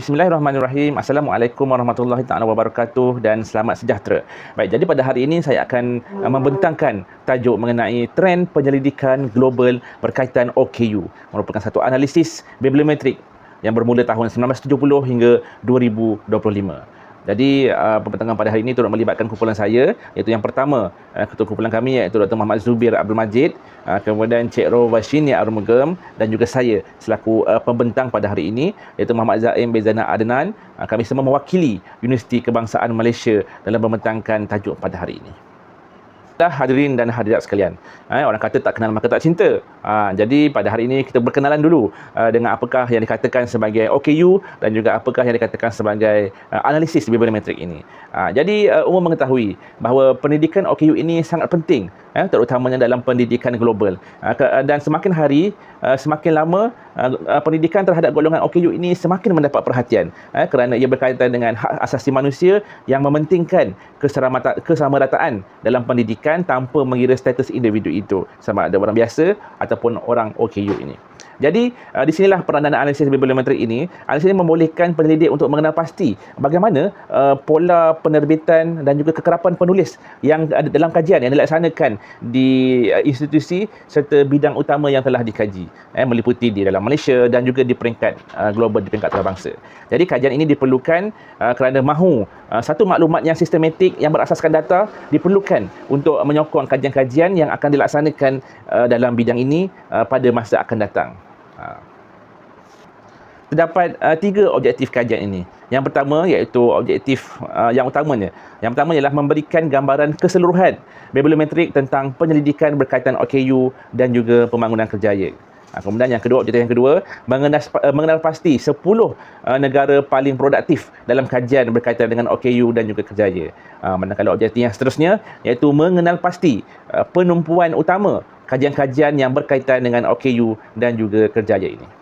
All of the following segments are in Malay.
Bismillahirrahmanirrahim. Assalamualaikum warahmatullahi taala wabarakatuh dan selamat sejahtera. Baik, jadi pada hari ini saya akan uh, membentangkan tajuk mengenai trend penyelidikan global berkaitan OKU. Merupakan satu analisis bibliometrik yang bermula tahun 1970 hingga 2025. Jadi uh, pembentangan pada hari ini turut melibatkan kumpulan saya iaitu yang pertama uh, ketua kumpulan kami iaitu Dr. Muhammad Zubir Abdul Majid uh, kemudian Cik Rovashini Arumugam dan juga saya selaku uh, pembentang pada hari ini iaitu Muhammad Zaim Bezana Adnan uh, kami semua mewakili Universiti Kebangsaan Malaysia dalam membentangkan tajuk pada hari ini dah hadirin dan hadirat sekalian. Ha, orang kata tak kenal maka tak cinta. Ha, jadi pada hari ini kita berkenalan dulu uh, dengan apakah yang dikatakan sebagai OKU dan juga apakah yang dikatakan sebagai uh, analisis bibliometrik ini. Ha, jadi uh, umum mengetahui bahawa pendidikan OKU ini sangat penting eh, terutamanya dalam pendidikan global. Uh, dan semakin hari, uh, semakin lama pendidikan terhadap golongan OKU ini semakin mendapat perhatian uh, kerana ia berkaitan dengan hak asasi manusia yang mementingkan keselamataan dalam pendidikan tanpa mengira status individu itu sama ada orang biasa ataupun orang OKU ini. Jadi uh, di sinilah peranan analisis bibliometrik ini. Analisis ini membolehkan penyelidik untuk mengenal pasti bagaimana uh, pola penerbitan dan juga kekerapan penulis yang ada dalam kajian yang dilaksanakan di uh, institusi serta bidang utama yang telah dikaji eh, meliputi di dalam Malaysia dan juga di peringkat uh, global di peringkat antarabangsa. Jadi kajian ini diperlukan uh, kerana mahu uh, satu maklumat yang sistematik yang berasaskan data diperlukan untuk menyokong kajian-kajian yang akan dilaksanakan uh, dalam bidang ini uh, pada masa akan datang. Ha. Terdapat uh, tiga objektif kajian ini. Yang pertama iaitu objektif uh, yang utamanya. Yang pertama ialah memberikan gambaran keseluruhan bibliometrik tentang penyelidikan berkaitan OKU dan juga pembangunan kerjaya. Ha, kemudian yang kedua, objektif yang kedua, mengenal, uh, mengenal pasti 10 uh, negara paling produktif dalam kajian berkaitan dengan OKU dan juga kerjaya. Uh, manakala objektif yang seterusnya, iaitu mengenal pasti uh, penumpuan utama kajian-kajian yang berkaitan dengan OKU dan juga kerjaya ini.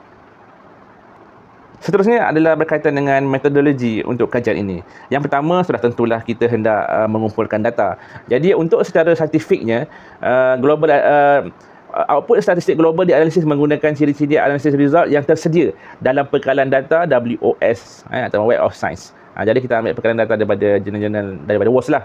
Seterusnya adalah berkaitan dengan metodologi untuk kajian ini. Yang pertama sudah tentulah kita hendak uh, mengumpulkan data. Jadi untuk secara saintifiknya uh, global uh, output statistik global dianalisis menggunakan ciri-ciri analisis result yang tersedia dalam pekalan data WOS eh, atau Web of Science. Uh, jadi kita ambil pekalan data daripada jurnal-jurnal daripada WOS lah.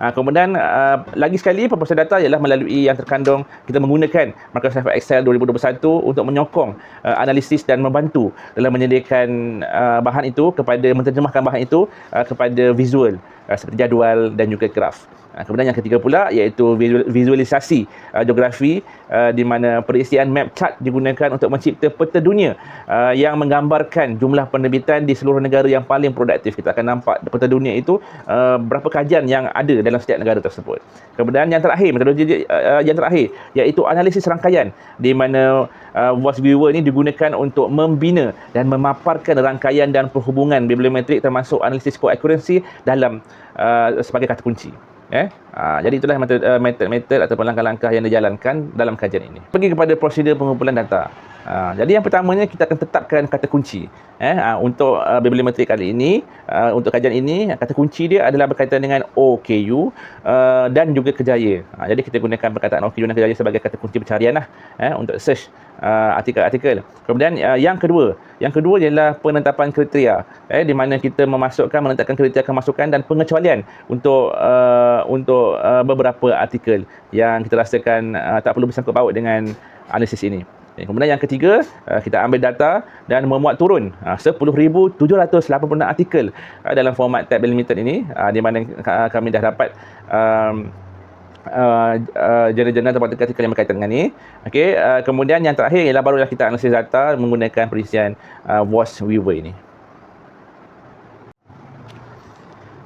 Uh, kemudian uh, lagi sekali pemrosesan data ialah melalui yang terkandung. Kita menggunakan Microsoft Excel 2021 untuk menyokong uh, analisis dan membantu dalam menyediakan uh, bahan itu kepada menterjemahkan bahan itu uh, kepada visual uh, seperti jadual dan juga graf. Uh, kemudian yang ketiga pula iaitu visualisasi uh, geografi uh, di mana perisian map chart digunakan untuk mencipta peta dunia uh, yang menggambarkan jumlah penerbitan di seluruh negara yang paling produktif. Kita akan nampak peta dunia itu uh, berapa kajian yang ada dalam setiap negara tersebut. Kemudian yang terakhir, metodologi uh, yang terakhir iaitu analisis rangkaian di mana uh, voice viewer ini digunakan untuk membina dan memaparkan rangkaian dan perhubungan bibliometrik termasuk analisis co-accuracy dalam uh, sebagai kata kunci. Eh? Ha, jadi itulah metod-metod ataupun langkah-langkah yang dijalankan dalam kajian ini. Pergi kepada prosedur pengumpulan data. Ha, jadi yang pertamanya kita akan tetapkan kata kunci. Eh, ha, untuk uh, bibliometrik kali ini, uh, untuk kajian ini, kata kunci dia adalah berkaitan dengan OKU uh, dan juga kejaya. Ha, jadi kita gunakan perkataan OKU dan kejaya sebagai kata kunci pencarian lah, eh, untuk search uh, artikel-artikel. Kemudian uh, yang kedua, yang kedua ialah penetapan kriteria, eh, di mana kita memasukkan, menetapkan kriteria kemasukan dan pengecualian untuk uh, untuk uh, beberapa artikel yang kita rasakan uh, tak perlu bersangkut paut dengan analisis ini. Okay. Kemudian yang ketiga, kita ambil data dan memuat turun uh, 10,786 artikel dalam format tab limited ini di mana kami dah dapat Uh, uh, jurnal-jurnal tempat artikel yang berkaitan dengan ini. Okey, uh, kemudian yang terakhir ialah barulah kita analisis data menggunakan perisian uh, voice viewer ini.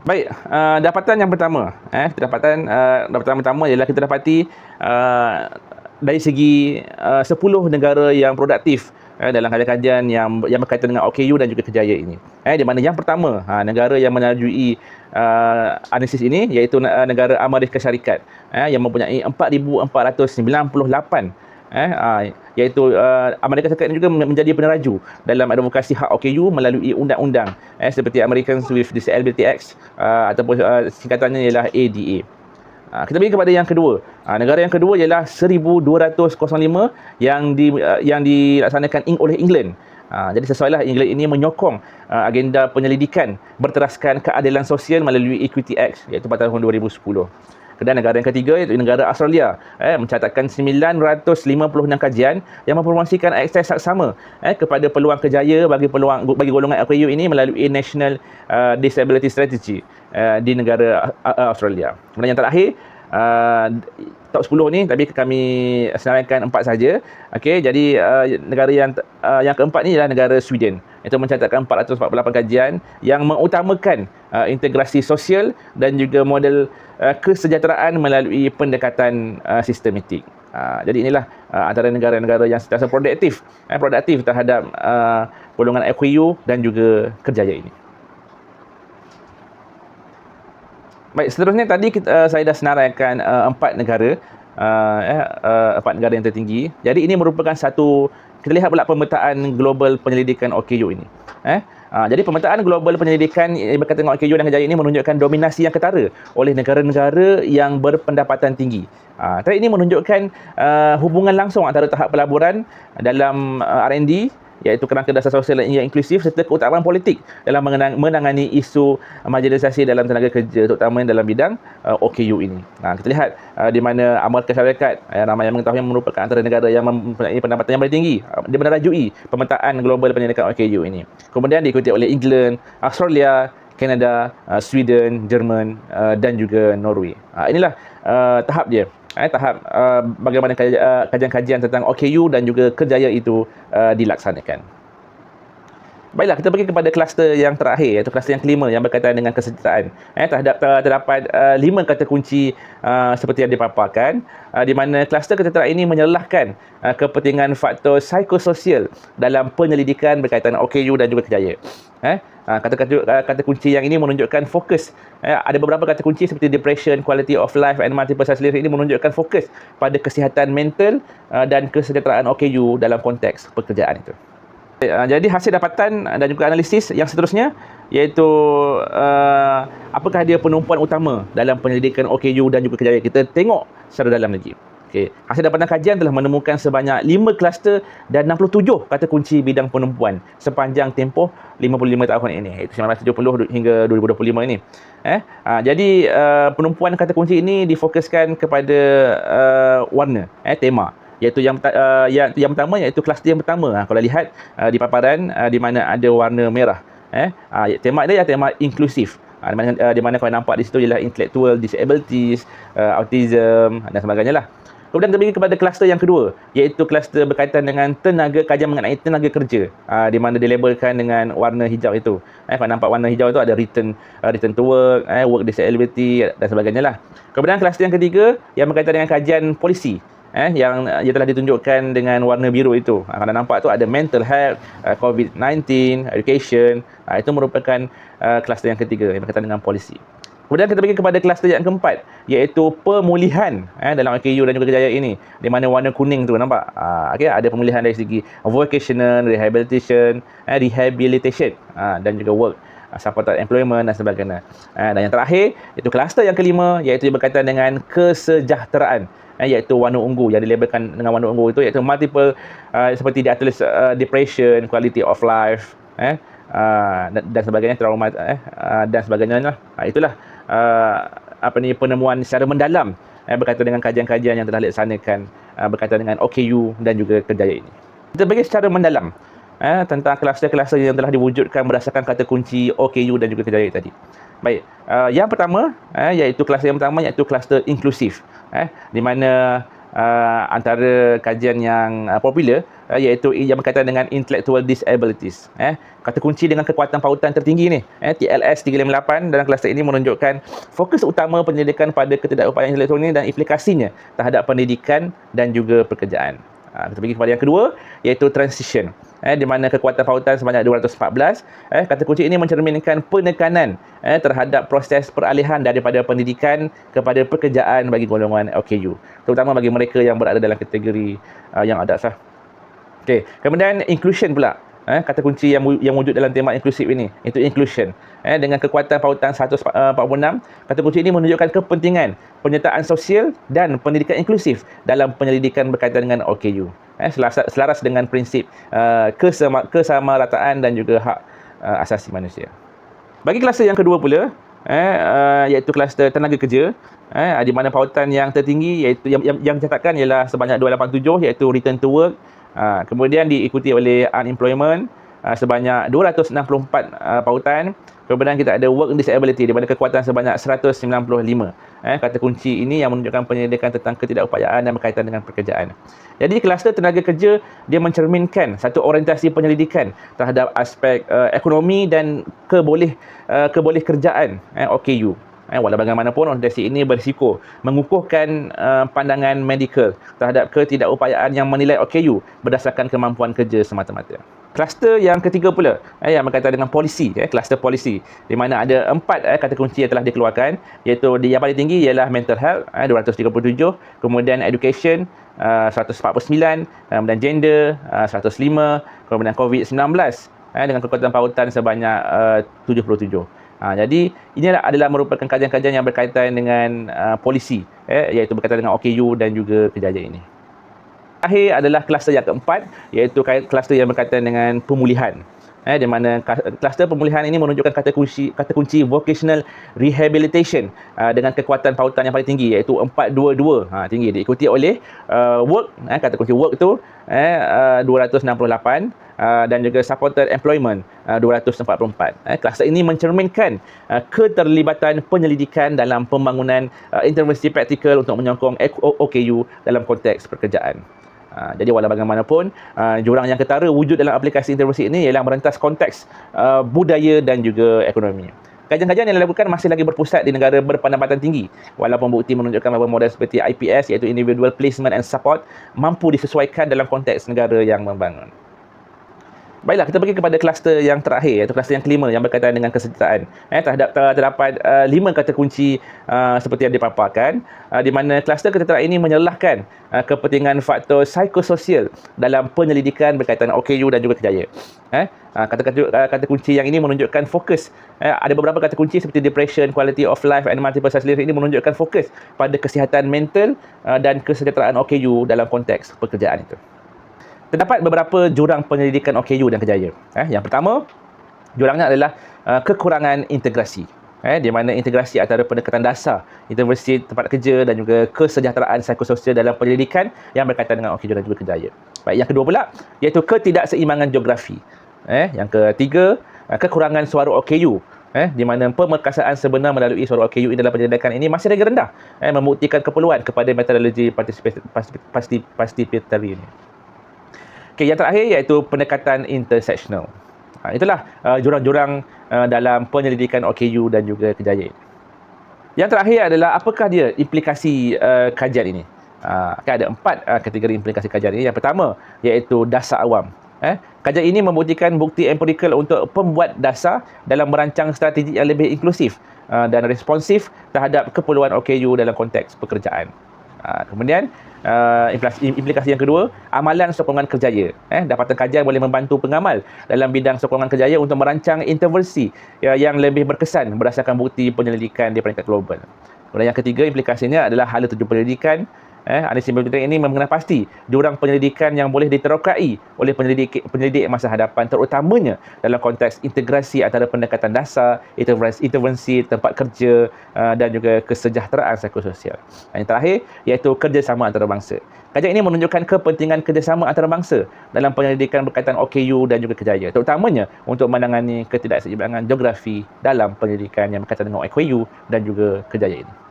Baik, uh, dapatan yang pertama, eh, dapatan uh, dapatan pertama ialah kita dapati uh, dari segi uh, 10 negara yang produktif eh, dalam kajian-kajian yang yang berkaitan dengan OKU dan juga kejaya ini. Eh, di mana yang pertama, ha, negara yang menyetujui uh, analisis ini iaitu uh, negara Amerika Syarikat eh, yang mempunyai 4498 eh, uh, iaitu uh, Amerika Syarikat juga menjadi peneraju dalam advokasi hak OKU melalui undang-undang eh, seperti Americans with Disability Act uh, ataupun uh, singkatannya ialah ADA. Ha, kita pergi kepada yang kedua. Ha, negara yang kedua ialah 1205 yang di uh, yang dilaksanakan oleh England. Ha, jadi sesuailah England ini menyokong uh, agenda penyelidikan berteraskan keadilan sosial melalui Equity Act iaitu pada tahun 2010. Kemudian negara yang ketiga iaitu negara Australia eh, mencatatkan 956 kajian yang mempromosikan akses sama eh, kepada peluang kerjaya bagi peluang bagi golongan LKU ini melalui National uh, Disability Strategy uh, di negara uh, Australia. Kemudian yang terakhir uh, top 10 ni tapi kami senaraikan empat saja. Okey, jadi uh, negara yang uh, yang keempat ni adalah negara Sweden. Itu mencatatkan 448 kajian yang mengutamakan uh, integrasi sosial dan juga model uh, kesejahteraan melalui pendekatan uh, sistematik. Uh, jadi inilah uh, antara negara-negara yang sentiasa produktif, eh, produktif terhadap uh, golongan FQU dan juga kerjaya ini. Baik, seterusnya tadi kita, uh, saya dah senaraikan uh, empat negara uh, eh, uh, empat negara yang tertinggi. Jadi ini merupakan satu kita lihat pula pemetaan global penyelidikan OKU ini. Eh? Uh, jadi pemetaan global penyelidikan yang berkaitan dengan OKU dan kejayaan ini menunjukkan dominasi yang ketara oleh negara-negara yang berpendapatan tinggi. Uh, tapi ini menunjukkan uh, hubungan langsung antara tahap pelaburan dalam uh, R&D iaitu kerangka dasar sosial yang inklusif serta keutamaan politik dalam menangani isu marginalisasi dalam tenaga kerja terutama dalam bidang uh, OKU ini. Nah, kita lihat uh, di mana Amerika Syarikat yang ramai yang mengetahui merupakan antara negara yang mempunyai pendapatan yang paling tinggi uh, dia menerajui pemetaan global penyelidikan OKU ini. Kemudian diikuti oleh England, Australia, Kanada, uh, Sweden, Jerman uh, dan juga Norway. Uh, inilah uh, tahap dia eh, tahap uh, bagaimana uh, kajian-kajian tentang OKU dan juga kerjaya itu uh, dilaksanakan. Baiklah, kita pergi kepada kluster yang terakhir iaitu kluster yang kelima yang berkaitan dengan kesejahteraan. Eh, terhadap terdapat uh, lima kata kunci uh, seperti yang dipaparkan uh, di mana kluster kesejahteraan ini menyelahkan uh, kepentingan faktor psikososial dalam penyelidikan berkaitan OKU dan juga kerjaya. Eh, kata-kata kata kunci yang ini menunjukkan fokus. Eh, ada beberapa kata kunci seperti depression, quality of life and multiple self ini menunjukkan fokus pada kesihatan mental uh, dan kesejahteraan OKU dalam konteks pekerjaan itu. Uh, jadi hasil dapatan dan juga analisis yang seterusnya iaitu uh, apakah dia penumpuan utama dalam penyelidikan OKU dan juga kejayaan kita tengok secara dalam lagi. Okay. Hasil dapatan kajian telah menemukan sebanyak 5 kluster dan 67 kata kunci bidang penumpuan sepanjang tempoh 55 tahun ini iaitu 1970 hingga 2025 ini. Eh, uh, jadi uh, penumpuan kata kunci ini difokuskan kepada uh, warna, eh, tema iaitu yang uh, yang yang pertama iaitu kluster yang pertama. Ha, kalau lihat uh, di paparan uh, di mana ada warna merah eh uh, tema dia ialah tema inklusif. Uh, di mana uh, di mana kau nampak di situ ialah intellectual disabilities uh, autism dan sebagainya lah. Kemudian kita pergi kepada kluster yang kedua iaitu kluster berkaitan dengan tenaga kajian mengenai tenaga kerja. Uh, di mana dilabelkan dengan warna hijau itu. Eh kalau nampak warna hijau itu ada return uh, return to work, eh work disability dan sebagainya lah. Kemudian kluster yang ketiga yang berkaitan dengan kajian polisi eh yang ia telah ditunjukkan dengan warna biru itu. Ha, kalau nampak tu ada mental health, uh, COVID-19, education. Ha, itu merupakan kluster yang ketiga yang berkaitan dengan polisi. Kemudian kita pergi kepada kluster yang keempat iaitu pemulihan eh, dalam AKU dan juga kejayaan ini di mana warna kuning tu nampak uh, okay, ada pemulihan dari segi vocational, rehabilitation, eh, rehabilitation uh, dan juga work supported employment dan sebagainya. Dan yang terakhir, itu kluster yang kelima iaitu berkaitan dengan kesejahteraan eh, iaitu warna ungu yang dilabelkan dengan warna ungu itu iaitu multiple uh, seperti dia tulis uh, depression, quality of life eh uh, dan, dan sebagainya trauma eh uh, dan sebagainya lah. Uh, itulah uh, apa ni penemuan secara mendalam eh, berkaitan dengan kajian-kajian yang telah dilaksanakan uh, berkaitan dengan OKU dan juga kerjaya ini. Kita bagi secara mendalam eh, tentang kluster-kluster yang telah diwujudkan berdasarkan kata kunci OKU dan juga kerjaya tadi. Baik, uh, yang pertama eh, iaitu kluster yang pertama iaitu kluster inklusif. Eh, di mana uh, antara kajian yang uh, popular uh, iaitu yang berkaitan dengan intellectual disabilities. Eh kata kunci dengan kekuatan pautan tertinggi ni eh TLS 358 dalam kluster ini menunjukkan fokus utama penyelidikan pada ketidakupayaan intelektual ini dan implikasinya terhadap pendidikan dan juga pekerjaan Ha, kita pergi kepada yang kedua iaitu transition. Eh, di mana kekuatan pautan sebanyak 214. Eh, kata kunci ini mencerminkan penekanan eh, terhadap proses peralihan daripada pendidikan kepada pekerjaan bagi golongan OKU. Terutama bagi mereka yang berada dalam kategori uh, yang ada sah. Okay. Kemudian inclusion pula. Eh, kata kunci yang yang wujud dalam tema inklusif ini itu inclusion eh, dengan kekuatan pautan 146 kata kunci ini menunjukkan kepentingan penyertaan sosial dan pendidikan inklusif dalam penyelidikan berkaitan dengan OKU eh, selaras, selaras dengan prinsip uh, kesama, kesamarataan dan juga hak uh, asasi manusia. Bagi kluster yang kedua pula, eh, uh, iaitu kluster tenaga kerja, eh, di mana pautan yang tertinggi iaitu yang, yang, yang dicatatkan ialah sebanyak 287 iaitu return to work, uh, kemudian diikuti oleh unemployment uh, sebanyak 264 uh, pautan, kemudian kita ada work disability di mana kekuatan sebanyak 195. Eh, kata kunci ini yang menunjukkan penyelidikan tentang ketidakupayaan dan berkaitan dengan pekerjaan. Jadi kluster tenaga kerja dia mencerminkan satu orientasi penyelidikan terhadap aspek uh, ekonomi dan keboleh uh, keboleh kerjaan eh, OKU. Eh, walau bagaimanapun orientasi ini berisiko mengukuhkan uh, pandangan medikal terhadap ketidakupayaan yang menilai OKU berdasarkan kemampuan kerja semata-mata. Kluster yang ketiga pula eh, yang berkaitan dengan polisi, eh, kluster polisi di mana ada empat eh, kata kunci yang telah dikeluarkan iaitu di yang paling tinggi ialah mental health eh, 237, kemudian education uh, 149, kemudian gender uh, 105, kemudian COVID-19 eh, dengan kekuatan pautan sebanyak uh, 77. Ha, jadi ini adalah merupakan kajian-kajian yang berkaitan dengan uh, polisi eh, iaitu berkaitan dengan OKU dan juga kejayaan ini. Terakhir adalah kluster yang keempat iaitu kluster yang berkaitan dengan pemulihan eh di mana kluster pemulihan ini menunjukkan kata kunci kata kunci vocational rehabilitation uh, dengan kekuatan pautan yang paling tinggi iaitu 422 ha tinggi. Diikuti oleh uh, work. Eh kata kunci work tu eh uh, 268 uh, dan juga supported employment uh, 244 eh kluster ini mencerminkan uh, keterlibatan penyelidikan dalam pembangunan uh, intervensi praktikal untuk menyokong OKU dalam konteks pekerjaan Ha, jadi walau bagaimanapun uh, jurang yang ketara wujud dalam aplikasi intervensi ini ialah merentas konteks uh, budaya dan juga ekonomi. Kajian-kajian yang dilakukan masih lagi berpusat di negara berpendapatan tinggi walaupun bukti menunjukkan bahawa model seperti IPS iaitu Individual Placement and Support mampu disesuaikan dalam konteks negara yang membangun. Baiklah, kita pergi kepada kluster yang terakhir, iaitu kluster yang kelima yang berkaitan dengan kesejahteraan. Eh, terhadap terdapat uh, lima kata kunci uh, seperti yang dipaparkan, uh, di mana kluster kesejahteraan ini menyelahkan uh, kepentingan faktor psikososial dalam penyelidikan berkaitan OKU dan juga kejayaan. Eh, kata-kata uh, kata kunci yang ini menunjukkan fokus. Eh, ada beberapa kata kunci seperti depression, quality of life and multiple self-living ini menunjukkan fokus pada kesihatan mental uh, dan kesejahteraan OKU dalam konteks pekerjaan itu terdapat beberapa jurang penyelidikan OKU dan kejayaan. Eh, yang pertama, jurangnya adalah uh, kekurangan integrasi. Eh, di mana integrasi antara pendekatan dasar, intervensi tempat kerja dan juga kesejahteraan psikososial dalam penyelidikan yang berkaitan dengan OKU dan juga kejayaan. Baik, yang kedua pula, iaitu ketidakseimbangan geografi. Eh, yang ketiga, uh, kekurangan suara OKU eh di mana pemerkasaan sebenar melalui suara OKU dalam penyelidikan ini masih lagi rendah eh membuktikan keperluan kepada metodologi participatory ini. Okay, yang terakhir iaitu pendekatan intersectional. Ha, itulah uh, jurang-jurang uh, dalam penyelidikan OKU dan juga kejayaan. Yang terakhir adalah apakah dia implikasi uh, kajian ini? Uh, kan ada empat uh, kategori implikasi kajian ini. Yang pertama iaitu dasar awam. Eh, kajian ini membuktikan bukti empirikal untuk pembuat dasar dalam merancang strategi yang lebih inklusif uh, dan responsif terhadap keperluan OKU dalam konteks pekerjaan. Uh, kemudian uh, implikasi yang kedua, amalan sokongan kerjaya. Eh, dapatan kajian boleh membantu pengamal dalam bidang sokongan kerjaya untuk merancang intervensi ya, yang lebih berkesan berdasarkan bukti penyelidikan di peringkat global. Kemudian yang ketiga, implikasinya adalah hala tuju penyelidikan eh, analisis penyelidikan ini mengenai pasti jurang penyelidikan yang boleh diterokai oleh penyelidik penyelidik masa hadapan terutamanya dalam konteks integrasi antara pendekatan dasar, intervensi, intervensi tempat kerja uh, dan juga kesejahteraan psikososial. Dan yang terakhir iaitu kerjasama antarabangsa. Kajian ini menunjukkan kepentingan kerjasama antarabangsa dalam penyelidikan berkaitan OKU dan juga kejayaan terutamanya untuk menangani ketidakseimbangan geografi dalam penyelidikan yang berkaitan dengan OKU dan juga kejayaan ini.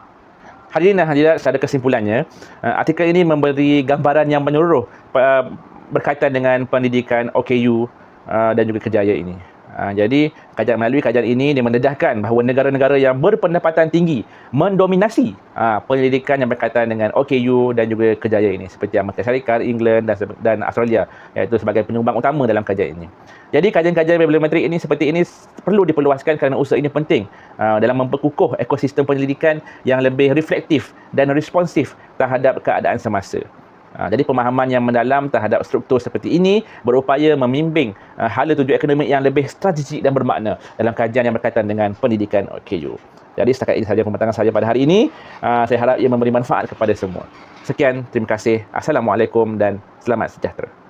Hadirin dan hadirat, secara kesimpulannya, uh, artikel ini memberi gambaran yang menyeluruh uh, berkaitan dengan pendidikan OKU uh, dan juga kejayaan ini. Ha, jadi kajian melalui kajian ini dia mendedahkan bahawa negara-negara yang berpendapatan tinggi mendominasi ha, penyelidikan yang berkaitan dengan OKU dan juga kejayaan ini seperti Amerika Syarikat, England dan, dan Australia iaitu sebagai penyumbang utama dalam kajian ini. Jadi kajian-kajian bibliometrik ini seperti ini perlu diperluaskan kerana usaha ini penting ha, dalam memperkukuh ekosistem penyelidikan yang lebih reflektif dan responsif terhadap keadaan semasa. Ha, jadi pemahaman yang mendalam terhadap struktur seperti ini berupaya membimbing uh, hala tuju ekonomi yang lebih strategik dan bermakna dalam kajian yang berkaitan dengan pendidikan OKU. Jadi setakat ini saja pembentangan saya pada hari ini. Uh, saya harap ia memberi manfaat kepada semua. Sekian, terima kasih. Assalamualaikum dan selamat sejahtera.